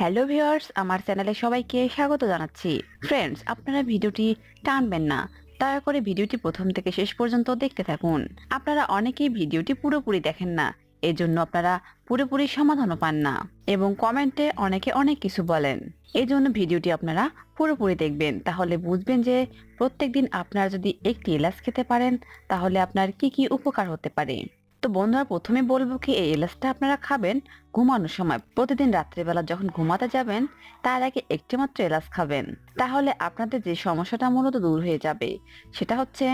Hello viewers আমার চ্যানেলে সবাইকে স্বাগত জানাচ্ছি। ফ্রেন্ডস আপনারা ভিডিওটি টানবেন না। দয়া করে ভিডিওটি প্রথম থেকে শেষ পর্যন্ত দেখতে থাকুন। আপনারা অনেকেই ভিডিওটি পুরোপুরি দেখেন না, এজন্য আপনারা পুরোপুরি সমাধানও পান না এবং কমেন্টে অনেকে অনেক কিছু বলেন। এই জন্য ভিডিওটি আপনারা পুরোপুরি দেখবেন, তাহলে বুঝবেন যে প্রত্যেকদিন আপনারা যদি একটি এলাচ খেতে পারেন, তাহলে আপনার কি কি উপকার হতে পারে। তো বন্ধুরা প্রথমে বলব কি, এই এলাচটা আপনারা খাবেন ঘুমানোর সময়। প্রতিদিন রাত্রিবেলা যখন ঘুমাতে যাবেন, তার আগে একটি মাত্র এলাচ খাবেন। তাহলে আপনাদের যে সমস্যাটা মূলত দূর হয়ে যাবে, সেটা হচ্ছে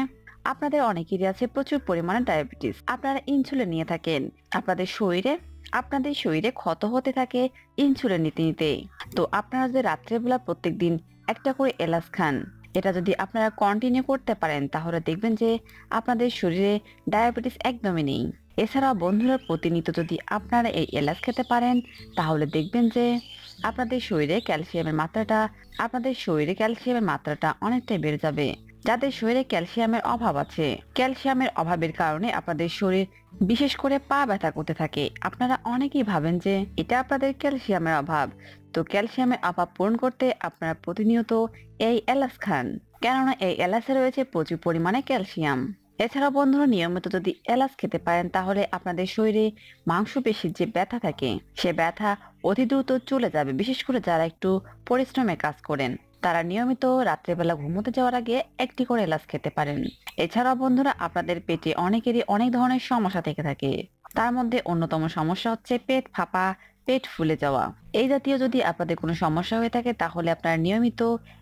আপনাদের অনেকেরই আছে প্রচুর পরিমাণে ডায়াবেটিস। আপনারা ইনসুলিন নিয়ে থাকেন, আপনাদের শরীরে আপনাদের শরীরে ক্ষত হতে থাকে ইনসুলিন নিতে নিতে। তো আপনারা যদি রাত্রেবেলা প্রত্যেক দিন একটা করে এলাচ খান, এটা যদি আপনারা কন্টিনিউ করতে পারেন, তাহলে দেখবেন যে আপনাদের শরীরে ডায়াবেটিস একদমই নেই। এছাড়াও বন্ধুরা, প্রতিনিয়ত যদি আপনারা এই এলাচ খেতে পারেন, তাহলে দেখবেন যে আপনাদের শরীরে ক্যালসিয়ামের মাত্রাটা, আপনাদের শরীরে ক্যালসিয়ামের মাত্রাটা অনেকটাই বেড়ে যাবে। যাদের শরীরে ক্যালসিয়ামের অভাব আছে, ক্যালসিয়ামের অভাবের কারণে আপনাদের শরীর বিশেষ করে পা ব্যথা করতে থাকে। আপনারা অনেকেই ভাবেন যে এটা আপনাদের ক্যালসিয়ামের অভাব। তো ক্যালসিয়ামের অভাব পূরণ করতে আপনারা প্রতিনিয়ত এই এলাচ খান। কেননা এই এলাচে রয়েছে প্রচুর পরিমাণে ক্যালসিয়াম। এছাড়াও বন্ধুরা, নিয়মিত যদি এলাচ খেতে পারেন, তাহলে আপনাদের শরীরে মাংসপেশির যে ব্যথা থাকে, সে ব্যথা অতি দ্রুত চলে যাবে। বিশেষ করে যারা একটু পরিশ্রমে কাজ করেন, তারা নিয়মিত রাত্রেবেলা ঘুমোতে যাওয়ার আগে একটি করে এলাচ খেতে পারেন। এছাড়াও বন্ধুরা, আপনাদের পেটে অনেকেরই অনেক ধরনের সমস্যা থেকে থাকে। তার মধ্যে অন্যতম সমস্যা হচ্ছে পেট ফাঁপা, পেট ফুলে যাওয়া। এই জাতীয় যদি আপনাদের কোনো সমস্যা হয়ে থাকে, তাহলে আপনারা নিয়মিত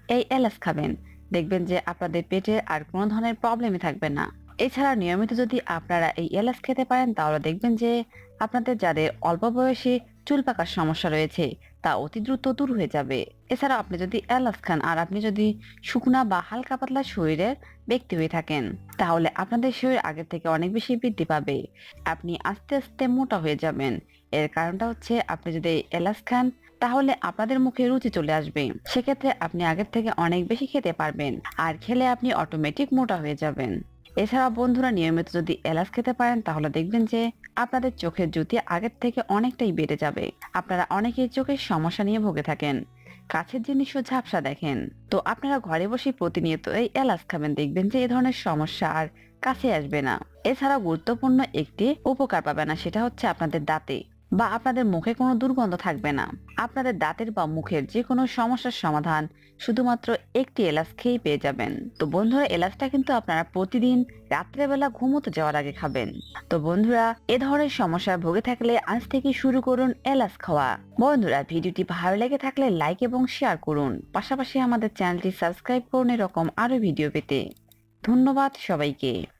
এই এলাচ খাবেন। দেখবেন যে আপনাদের পেটে আর কোনো ধরনের প্রবলেমই থাকবে না। এছাড়া নিয়মিত যদি আপনারা এই এলাচ খেতে পারেন, তাহলে দেখবেন যে আপনাদের যাদের অল্প বয়সে চুল পাকার সমস্যা রয়েছে, তা অতি দ্রুত দূর হয়ে যাবে। এছাড়া আপনি যদি এলাচ খান আর আপনি যদি শুকনা বা হালকা পাতলা শরীরের ব্যক্তি হয়ে থাকেন, তাহলে আপনাদের শরীর আগের থেকে অনেক বেশি বৃদ্ধি পাবে। আপনি আস্তে আস্তে মোটা হয়ে যাবেন। এর কারণটা হচ্ছে আপনি যদি এলাচ খান, তাহলে আপনাদের মুখে রুচি চলে আসবে। সেক্ষেত্রে আপনি আগের থেকে অনেক বেশি খেতে পারবেন। আর খেলে আপনি অটোমেটিক মোটা হয়ে যাবেন। এছাড়া বন্ধুরা নিয়মিত যদি এলাচ খেতে পারেন, তাহলে দেখবেন যে আপনাদের চোখের জ্যোতি আগের থেকে অনেকটাই বেড়ে যাবে। আপনারা অনেকেই চোখের সমস্যা নিয়ে ভুগে থাকেন। কাছের জিনিসও ঝাপসা দেখেন। তো আপনারা ঘরে বসে প্রতিনিয়ত এই এলাচ খাবেন, দেখবেন যে এ ধরনের সমস্যা আর কাছে আসবে না। এছাড়া গুরুত্বপূর্ণ একটি উপকার পাবে না সেটা হচ্ছে আপনাদের দাঁতে। বা আপনাদের মুখে কোনো দুর্গন্ধ থাকবে না। আপনাদের দাঁতের বা মুখের যে কোনো সমস্যার সমাধান শুধুমাত্র একটি এলাচ খেয়েই পেয়ে যাবেন। তো বন্ধুরা, এলাচটা কিন্তু আপনারা প্রতিদিন রাত্রেবেলা ঘুমোতে যাওয়ার আগে খাবেন। তো বন্ধুরা, এ ধরনের সমস্যায় ভুগে থাকলে আজ থেকে শুরু করুন এলাচ খাওয়া। বন্ধুরা, ভিডিওটি ভালো লেগে থাকলে লাইক এবং শেয়ার করুন। পাশাপাশি আমাদের চ্যানেলটি সাবস্ক্রাইব করুন এরকম আরও ভিডিও পেতে। ধন্যবাদ সবাইকে।